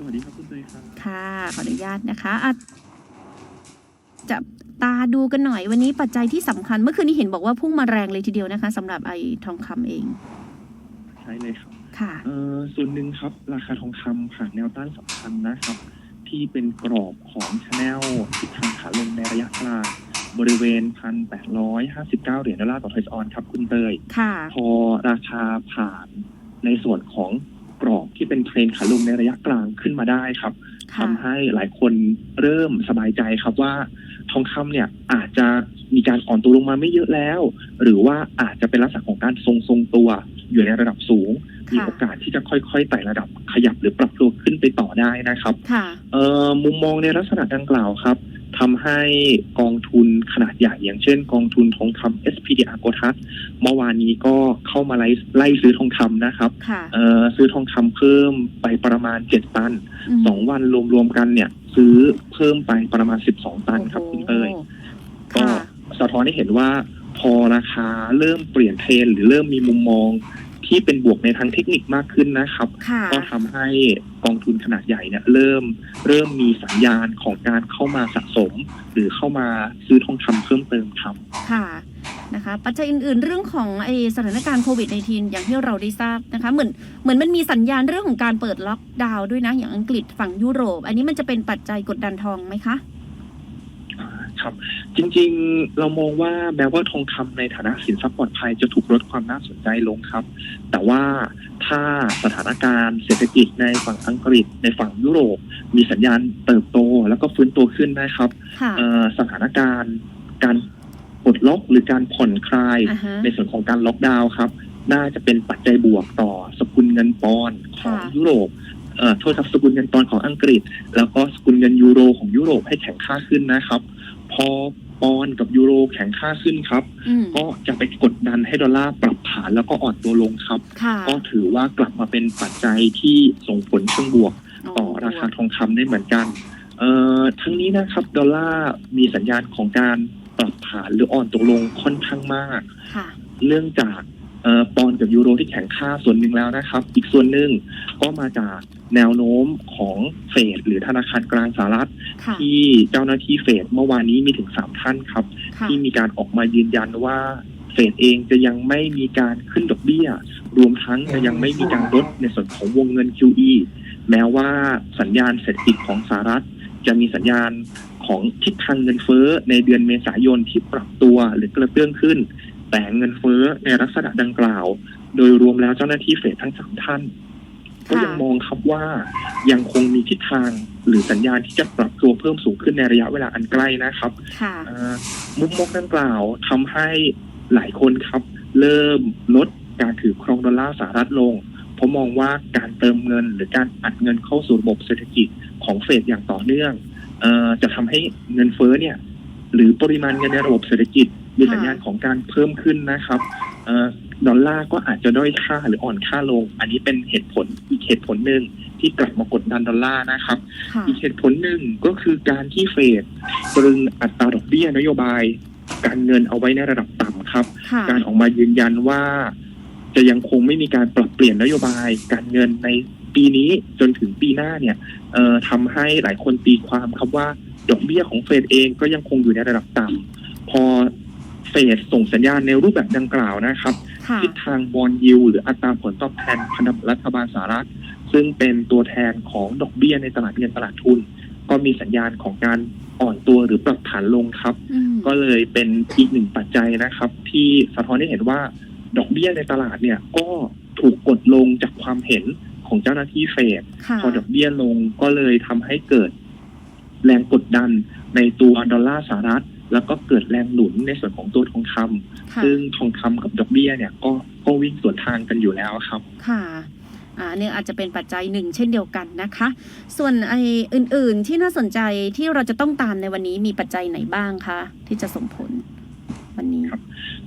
สวัสดีครับคุณเตยครับค่ะขออนุญาตนะคะอะจับตาดูกันหน่อยวันนี้ปัจจัยที่สำคัญ เมื่อคืนนี้เห็นบอกว่าพุ่งมาแรงเลยทีเดียวนะคะสำหรับไอ้ทองคำเองใช่เลยครับค่ะ เอ่อส่วนหนึ่งครับ ราคาทองคำผ่านแนวต้านสำคัญนะครับ ที่เป็นกรอบของชแนลทิศทางขาลงในระยะกลางบริเวณ 1,859 เหรียญดอลลาร์ต่อทอยส์ออนครับ คุณเตย ค่ะ พอราคาผ่านในส่วนของ กรอบที่เป็นเทรนขาลงในระยะกลางขึ้นมาได้ครับค่ะทำให้หลายคนเริ่มสบายใจครับว่า ทองคำเนี่ยอาจจะมีการอ่อนตัวลงมาไม่เยอะแล้ว หรือว่าอาจจะเป็นลักษณะของการทรงทรงๆตัวอยู่ในระดับสูง มีโอกาสที่จะค่อยๆไต่ระดับขยับหรือปรับตัวขึ้นไปต่อได้นะครับค่ะเอ่อมุมมองในลักษณะดังกล่าวครับ ทำให้กองทุนขนาดใหญ่ อย่างเช่น กองทุนทองคำ SPDR โกทัสเมื่อวานนี้ก็เข้ามาไล่ไล่ซื้อทองคำนะครับค่ะเอ่อซื้อทองคำเพิ่มไปประมาณ7ตันมสองวันรวมๆกันเนี่ย ซื้อเพิ่มไปประมาณ12ตันครับคุณเตยโอ้โหก็ค่ะสะท้อนให้เห็นว่าพอราคาเริ่มเปลี่ยนเทรนด์หรือเริ่มมีมุมมอง ที่เป็นบวกในทางเทคนิคมากขึ้นนะครับ ค่ะ ก็ทำให้กองทุนขนาดใหญ่เนี่ยเริ่มเริ่มมีสัญญาณของการเข้ามาสะสม หรือเข้ามาซื้อทองคำเพิ่มเติมครับ ค่ะ นะคะ ปัจจัยอื่นๆ เรื่องของไอสถานการณ์โควิด -19 อย่างที่เราได้ทราบนะคะ เหมือน เหมือนมันมีสัญญาณเรื่องของการเปิดล็อกดาวน์ด้วยนะ อย่างอังกฤษฝั่งยุโรป อันนี้มันจะเป็นปัจจัยกดดันทองไหมคะ ครับ จริงๆเรามองว่าแม้ว่าทองคำในฐานะสินทรัพย์ปลอดภัยจะถูกลดความน่าสนใจลงครับ แต่ว่าถ้าสถานการณ์เศรษฐกิจในฝั่งอังกฤษ ในฝั่งยุโรป มีสัญญาณเติบโตแล้วก็ฟื้นตัวขึ้นนะครับค่ะเอ่อสถานการณ์การปลดล็อกหรือการผ่อนคลายอ่าฮะในส่วนของการล็อกดาวน์ครับน่าจะเป็นปัจจัยบวกต่อสกุลเงินปอนด์ของค่ะยุโรปเอ่อโทษครับสกุลเงินปอนด์ของอังกฤษ แล้วก็สกุลเงินยูโรของยุโรปให้แข็งค่าขึ้นนะครับ พอปอนด์กับยูโรแข็งค่าขึ้นครับอืมก็จะไปกดดันให้ดอลลาร์ปรับฐานแล้วก็อ่อนตัวลงครับค่ะก็ถือว่ากลับมาเป็นปัจจัยที่ส่งผลเชิงบวก ต่อราคาทองคำได้เหมือนกันเอ่อทั้งนี้นะครับ ดอลลาร์มีสัญญาณของการปรับฐานหรืออ่อนตัวลงค่อนข้างมากค่ะเนื่องจากเอ่อ ปอนด์กับยูโรที่แข็งค่าส่วนหนึ่งแล้วนะครับ อีกส่วนหนึ่งก็มาจากแนวโน้มของเฟดหรือธนาคารกลางสหรัฐค่ะที่เจ้าหน้าที่เฟดเมื่อวานนี้มีถึงสามท่านครับค่ะที่มีการออกมายืนยันว่าเฟดเองจะยังไม่มีการขึ้นดอกเบี้ย รวมทั้งจะยังไม่มีการลดในส่วนของวงเงิน QE แม้ว่าสัญญาณเศรษฐกิจของสหรัฐ จะมีสัญญาณของทิศทางเงินเฟ้อในเดือนเมษายนที่ปรับตัวหรือกระเตื้องขึ้น แต่เงินเฟ้อในลักษณะดังกล่าว โดยรวมแล้วเจ้าหน้าที่เฟดทั้งสามท่าน ก็ยังมองครับว่ายังคงมีทิศทางหรือสัญญาณที่จะปรับตัวเพิ่มสูงขึ้นในระยะเวลาอันใกล้นะครับค่ะเอ่อมุมมองดังกล่าวทำให้หลายคนครับ เริ่มลดการถือครองดอลลาร์สหรัฐลงเพราะมองว่าการเติมเงินหรือการอัดเงินเข้าสู่ระบบเศรษฐกิจของเฟดอย่างต่อเนื่องเอ่อจะทำให้เงินเฟ้อเนี่ย หรือปริมาณเงินในระบบเศรษฐกิจ มีสัญญาณของการเพิ่มขึ้นนะครับเอ่อดอลลาร์ก็อาจจะด้อยค่าหรืออ่อนค่าลง อันนี้เป็นเหตุผลอีกเหตุผลหนึ่งที่กลับมากดดันดอลลาร์นะครับค่ะอีกเหตุผลหนึ่งก็คือการที่เฟดตรึงอัตราดอกเบี้ยนโยบาย การเงินเอาไว้ในระดับต่ำครับค่ะการออกมายืนยันว่า จะยังคงไม่มีการปรับเปลี่ยนนโยบาย การเงินในปีนี้จนถึงปีหน้าเนี่ยเอ่อทำให้หลายคนตีความครับว่าดอกเบี้ยของเฟดเองก็ยังคงอยู่ในระดับต่ำพอ เฟดส่งสัญญาณในรูปแบบดังกล่าวนะครับค่ะทิศทางบอลยิวหรืออัตราผลตอบแทนพันธบัตรรัฐบาลสหรัฐ ซึ่งเป็นตัวแทนของดอกเบี้ยในตลาดเงินตลาดทุน ก็มีสัญญาณของการอ่อนตัวหรือปรับฐานลงครับอืมก็เลยเป็นอีกหนึ่งปัจจัยนะครับ ที่สะท้อนให้เห็นว่าดอกเบี้ยในตลาดเนี่ยก็ถูกกดลงจากความเห็นของเจ้าหน้าที่เฟดค่ะพอดอกเบี้ยลงก็เลยทำให้เกิดแรงกดดันในตัวดอลลาร์สหรัฐ แล้วก็เกิดแรงหนุนในส่วนของตัวทองคำค่ะซึ่งทองคำกับดอกเบี้ยเนี่ยก็ก็วิ่งสวนทางกันอยู่แล้วครับ ค่ะอ่าอันเนี่ยอาจจะเป็นปัจจัยหนึ่งเช่นเดียวกันนะคะ ส่วนไออื่น ๆ ที่น่าสนใจที่เราจะต้องตามในวันนี้มีปัจจัยไหนบ้างคะที่จะส่งผลวันนี้ครับ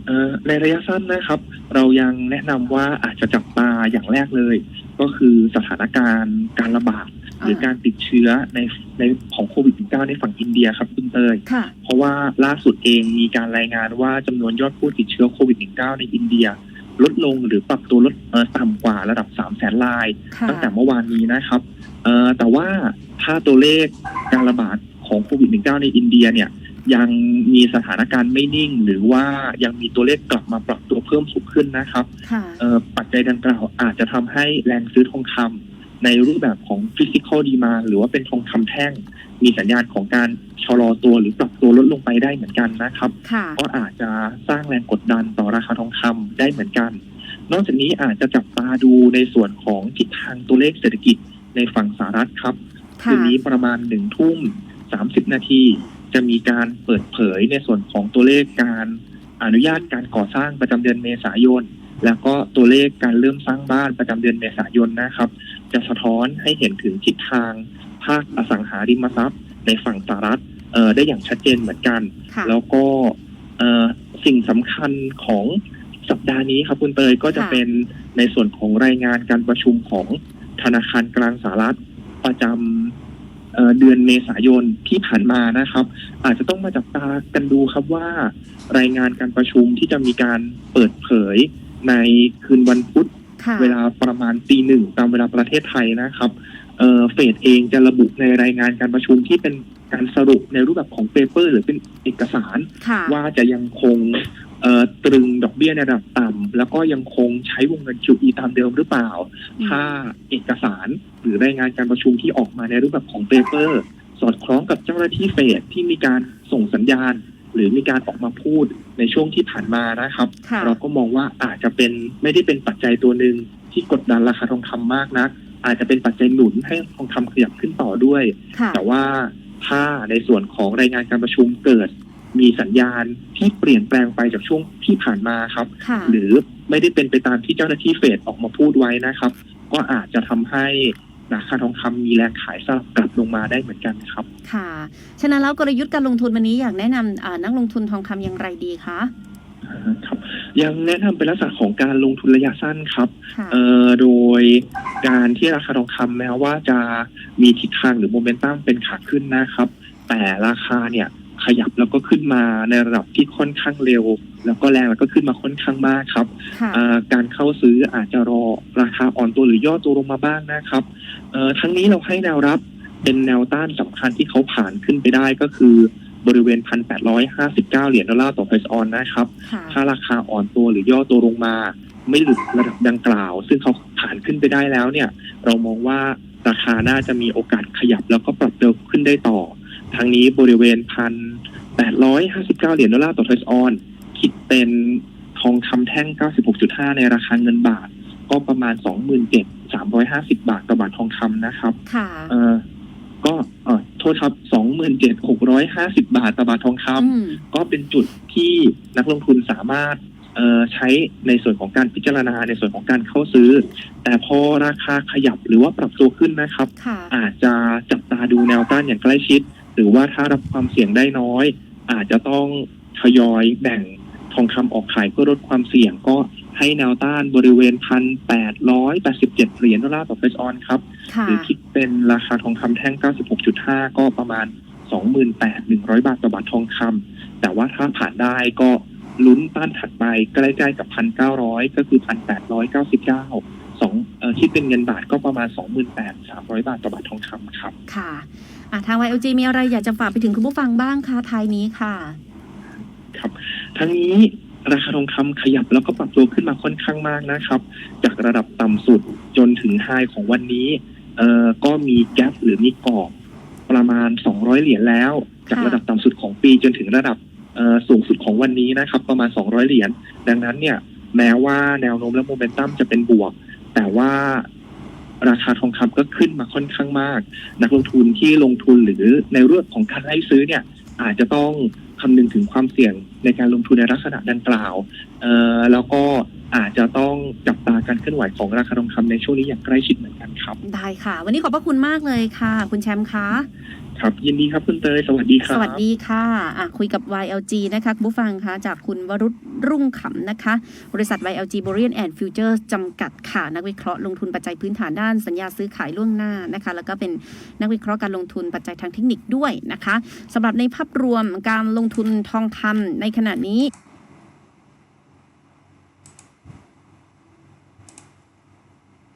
เอ่อในระยะสั้นนะครับ เรายังแนะนำว่าอาจจะจับตาอย่างแรกเลย ก็คือสถานการณ์การระบาด หรือการติดเชื้อในในของโควิด -19 ในฝั่งอินเดียครับคุณเตยค่ะเพราะว่าล่าสุดเองมีการรายงานว่าจำนวนยอดผู้ติดเชื้อโควิด -19 ในอินเดีย ลดลงหรือปรับตัวลดเอ่อต่ำกว่าระดับ 3 0 0แสนรายค่ะตั้งแต่เมื่อวานนี้นะครับเอ่อแต่ว่าถ้าตัวเลขการระบาดของโควิด -19 ในอินเดียเนี่ยยังมีสถานการณ์ไม่นิ่ง หรือว่ายังมีตัวเลขกลับมาปรับตัวเพิ่มสูงขึ้นนะครับค่ะเอ่อปัจจัยดังกล่าวอาจจะทำให้แรงซื้อทองคำ ในรูปแบบของ physical demand หรือว่าเป็นทองคำแท่ง มีสัญญาณของการชะลอตัวหรือปรับตัวลดลงไปได้เหมือนกันนะครับค่ะก็อาจจะสร้างแรงกดดันต่อราคาทองคำได้เหมือนกัน นอกจากนี้อาจจะจับตาดูในส่วนของทิศทางตัวเลขเศรษฐกิจในฝั่งสหรัฐครับค่ะคืนนี้ประมาณหนึ่งทุ่มสามสิบนาทีจะมีการเปิดเผยในส่วนของตัวเลขการอนุญาตการก่อสร้างประจำเดือนเมษายน แล้วก็ตัวเลขการเริ่มสร้างบ้านประจำเดือนเมษายนนะครับ จะสะท้อนให้เห็นถึงทิศทางภาคอสังหาริมทรัพย์ ในฝั่งสหรัฐเอ่อได้อย่างชัดเจนเหมือนกันค่ะแล้วก็เอ่อสิ่งสำคัญของสัปดาห์นี้ครับคุณเตยก็จะค่ะเป็นในส่วนของรายงานการประชุมของธนาคารกลางสหรัฐประจำเอ่อเดือนเมษายนที่ผ่านมานะครับ อาจจะต้องมาจับตากันดูครับว่า รายงานการประชุมที่จะมีการเปิดเผยในคืนวันพุธ ค่ะ เวลาประมาณตีหนึ่งตามเวลาประเทศไทยนะครับเอ่อเฟดเองจะระบุในรายงานการประชุมที่เป็นการสรุปในรูปแบบของเปเปอร์หรือเป็นเอกสารค่ะว่าจะยังคงเอ่อตรึงดอกเบี้ยในระดับต่ำแล้วก็ยังคงใช้วงเงิน QE ตามเดิมหรือเปล่าอืมถ้าเอกสารหรือรายงานการประชุมที่ออกมาในรูปแบบของเปเปอร์ สอดคล้องกับเจ้าหน้าที่เฟดที่มีการส่งสัญญาณ หรือมีการออกมาพูดในช่วงที่ผ่านมานะครับค่ะเราก็มองว่าอาจจะเป็นไม่ได้เป็นปัจจัยตัวหนึ่งที่กดดันราคาทองคำมากนัก อาจจะเป็นปัจจัยหนุนให้ทองคำขยับขึ้นต่อด้วยค่ะแต่ว่าถ้าในส่วนของรายงานการประชุมเกิด มีสัญญาณที่เปลี่ยนแปลงไปจากช่วงที่ผ่านมาครับค่ะหรือไม่ได้เป็นไปตามที่เจ้าหน้าที่เฟดออกมาพูดไว้นะครับ ก็อาจจะทำให้ ราคาทองคำมีแรงขายสลับกลับลงมาได้เหมือนกันครับ ค่ะ ฉะนั้นแล้วกลยุทธ์การลงทุนวันนี้อยากแนะนำอ่านักลงทุนทองคำอย่างไรดีคะครับยังแนะนำเป็นลักษณะของการลงทุนระยะสั้นครับค่ะเอ่อโดยการที่ราคาทองคำแม้ว่าจะมีทิศทางหรือโมเมนตัมเป็นขาขึ้นนะครับ แต่ราคาเนี่ย ขยับแล้วก็ขึ้นมาในระดับที่ค่อนข้างเร็ว แล้วก็แรงแล้วก็ขึ้นมาค่อนข้างมากครับค่ะอ่าการเข้าซื้ออาจจะรอราคาอ่อนตัวหรือย่อตัวลงมาบ้างนะครับเอ่อทั้งนี้เราให้แนวรับเป็นแนวต้านสำคัญที่เขาผ่านขึ้นไปได้ก็คือบริเวณ 1,859 เหรียญดอลลาร์ต่อไพซ์ออนนะครับค่ะถ้าราคาอ่อนตัวหรือย่อตัวลงมา ไม่หลุดระดับดังกล่าว ซึ่งเขาผ่านขึ้นไปได้แล้วเนี่ย เรามองว่าราคาน่าจะมีโอกาสขยับแล้วก็ปรับตัวขึ้นได้ต่อ ทางนี้บริเวณพันแปดร้อยห้าสิบเก้าเหรียญดอลลาร์ต่อทอยส์ออน คิดเป็นทองคำแท่ง 96.5 ในราคาเงินบาท ก็ประมาณ 27,350 บาทต่อบาททองคำนะครับ ค่ะ เอ่อก็เอ่อโทษครับ 27,650 บาทต่อบาททองคำอืมก็เป็นจุดที่นักลงทุนสามารถเอ่อใช้ในส่วนของการพิจารณาในส่วนของการเข้าซื้อ แต่พอราคาขยับหรือว่าปรับตัวขึ้นนะครับค่ะอาจจะจับตาดูแนวต้านอย่างใกล้ชิด หรือว่าถ้ารับความเสี่ยงได้น้อย อาจจะต้องทยอยแบ่งทองคำออกขายเพื่อลดความเสี่ยงก็ให้แนวต้านบริเวณพันแปดร้อยแปดสิบเจ็ดเหรียญดอลลาร์ต่อเฟสออนครับค่ะหรือคิดเป็นราคาทองคำแท่ง96.5ก็ประมาณ28,100บาทต่อบาททองคำแต่ว่าถ้าผ่านได้ก็ลุ้นต้านถัดไปใกล้ๆกับ1,900ก็คือ1,899สองเอ่อคิดเป็นเงินบาทก็ประมาณ28,300บาทต่อบาททองคำครับ ค่ะ อะทาง YLG มีอะไรอยากจะฝากไปถึงคุณผู้ฟังบ้างคะท้ายนี้ค่ะ ครับ ทั้งนี้ราคาทองคำขยับแล้วก็ปรับตัวขึ้นมาค่อนข้างมากนะครับ จากระดับต่ำสุดจนถึงไฮของวันนี้เอ่อก็มีแกลบหรือมีกรอบประมาณ 200 เหรียญแล้ว จากระดับต่ำสุดของปีจนถึงระดับเอ่อสูงสุดของวันนี้นะครับ ประมาณ 200 เหรียญดังนั้นเนี่ย แม้ว่าแนวโน้มและโมเมนตัมจะเป็นบวก แต่ว่า ราคาทองคำก็ขึ้นมาค่อนข้างมาก นักลงทุนที่ลงทุนหรือในเรื่องของการไล่ซื้อเนี่ยอาจจะต้องคำนึงถึงความเสี่ยงในการลงทุนในลักษณะดังกล่าวเอ่อแล้วก็อาจจะต้องจับตาการเคลื่อนไหวของราคาทองคำในช่วงนี้อย่างใกล้ชิดเหมือนกันครับ ได้ค่ะ วันนี้ขอบพระคุณมากเลยค่ะ คุณแชมป์คะ ครับยินดีครับคุณเตยสวัสดีครับวัสดีค่ะอะ คุยกับ YLG นะคะคุณผู้ฟังคะจากคุณวรุษรุ่งขำนะคะ บริษัท YLG b o r i a n and Futures จำกัดค่ะ นักวิเคราะห์ลงทุนปัจจัยพื้นฐานด้านสัญญาซื้อขายล่วงหน้านะคะ แล้วก็เป็นนักวิเคราะห์การลงทุนปัจจัยทางเทคนิคด้วยนะคะสำหรับในภาพรวมการลงทุนทองคำในขณะนี้